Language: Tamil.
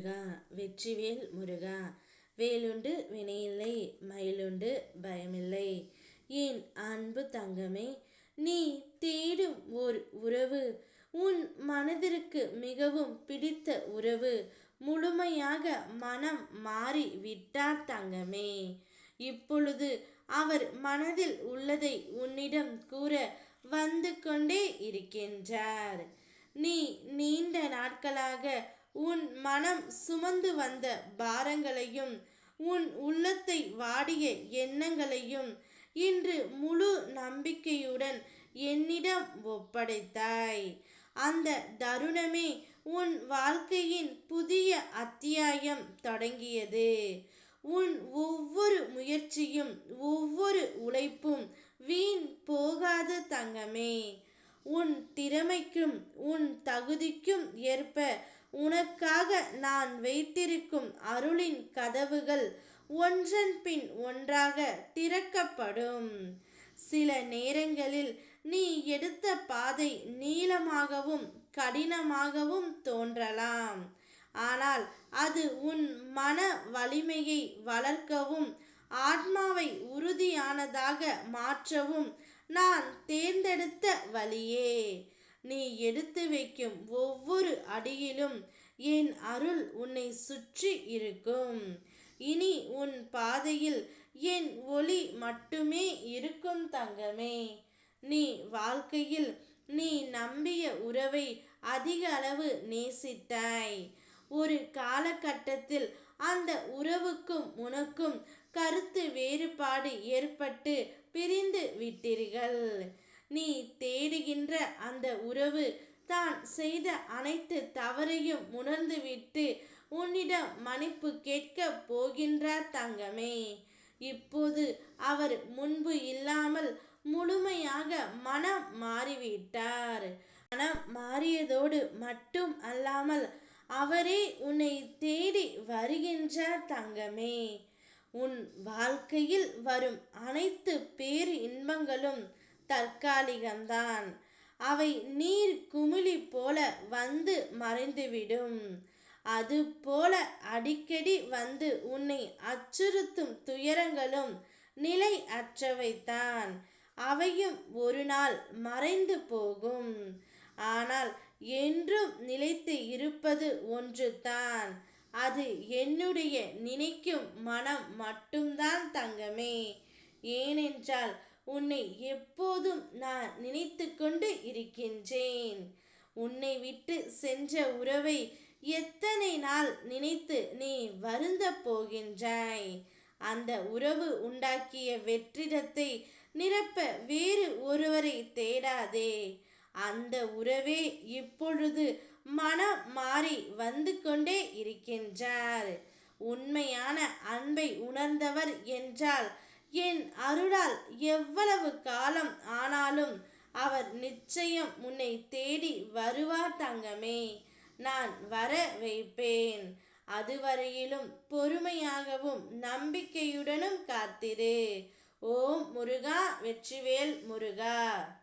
முருகா வெற்றிவேல் முருகா வேலுண்டு வினையில்லை மயிலுண்டு பயமில்லை. என் அன்பு தங்கமே நீ தேடும் ஓர் உறவு உன் மனதிற்கு மிகவும் பிடித்த உறவு முழுமையாக மனம் மாறி விட்டார் தங்கமே. இப்பொழுது அவர் மனதில் உள்ளதை உன்னிடம் கூற வந்து கொண்டே இருக்கின்றார். நீ நீண்ட நாட்களாக உன் மனம் சுமந்து வந்த பாரங்களையும் உன் உள்ளத்தை வாடிய எண்ணங்களையும் இன்று முழு நம்பிக்கையுடன் என்னிடம் ஒப்படைத்தாய். அந்த தருணமே உன் வாழ்க்கையின் புதிய அத்தியாயம் தொடங்கியது. உன் ஒவ்வொரு முயற்சியும் ஒவ்வொரு உழைப்பும் வீண் போகாத தங்கமே. உன் திறமைக்கும் உன் தகுதிக்கும் ஏற்ப உனக்காக நான் வைத்திருக்கும் அருளின் கதவுகள் ஒன்றன் பின் ஒன்றாக திறக்கப்படும். சில நேரங்களில் நீ எடுத்த பாதை நீளமாகவும் கடினமாகவும் தோன்றலாம். ஆனால் அது உன் மன வலிமையை வளர்க்கவும் ஆத்மாவை உறுதியானதாக மாற்றவும் நான் தேர்ந்தெடுத்த வழியே. நீ எடுத்து வைக்கும் ஒவ்வொரு அடியிலும் என் அருள் உன்னை சுற்றி இருக்கும். இனி உன் பாதையில் என் ஒளி மட்டுமே இருக்கும் தங்கமே. நீ வாழ்க்கையில் நீ நம்பிய உறவை அதிக அளவு நேசித்தாய். ஒரு காலகட்டத்தில் அந்த உறவுக்கும் உனக்கும் கருத்து வேறுபாடு ஏற்பட்டு பிரிந்து விட்டீர்கள். நீ தேடுகின்ற அந்த உறவு தான் செய்த அனைத்து தவறையும் உணர்ந்துவிட்டு உன்னிடம் மன்னிப்பு கேட்க போகின்றார் தங்கமே. இப்போது அவர் முன்பு இல்லாமல் முழுமையாக மனம் மாறிவிட்டார். மனம் மாறியதோடு மட்டும் அல்லாமல் அவரே உன்னை தேடி வருகின்றார் தங்கமே. உன் வாழ்க்கையில் வரும் அனைத்து பேர் இன்பங்களும் தற்காலிகம்தான். அவை நீர் குமிழி போல வந்து மறைந்துவிடும். அது போல அடிக்கடி வந்து உன்னை அச்சுறுத்தும் துயரங்களும் நிலை அற்றவைத்தான் அவையும் ஒரு நாள் மறைந்து போகும். ஆனால் என்றும் நிலைத்து இருப்பது ஒன்று தான் அது என்னுடைய நினைக்கும் மனம் மட்டும்தான் தங்கமே. ஏனென்றால் உன்னை எப்போதும் நான் நினைத்து கொண்டு இருக்கின்றேன். உன்னை விட்டு சென்ற உறவை எத்தனை நாள் நினைத்து நீ வருந்த போகின்றாய்? அந்த உறவு உண்டாக்கிய வெற்றிடத்தை நிரப்ப வேறு ஒருவரை தேடாதே. அந்த உறவே இப்பொழுது மனம் மாறி வந்து கொண்டே இருக்கின்றார். உண்மையான அன்பை உணர்ந்தவர் என்றால் என் அருளால் எவ்வளவு காலம் ஆனாலும் அவர் நிச்சயம் உன்னை தேடி வருவார் தங்கமே. நான் வர வைப்பேன். அதுவரையிலும் பொறுமையாகவும் நம்பிக்கையுடனும் காத்திரு. ஓம் முருகா வெற்றிவேல் முருகா.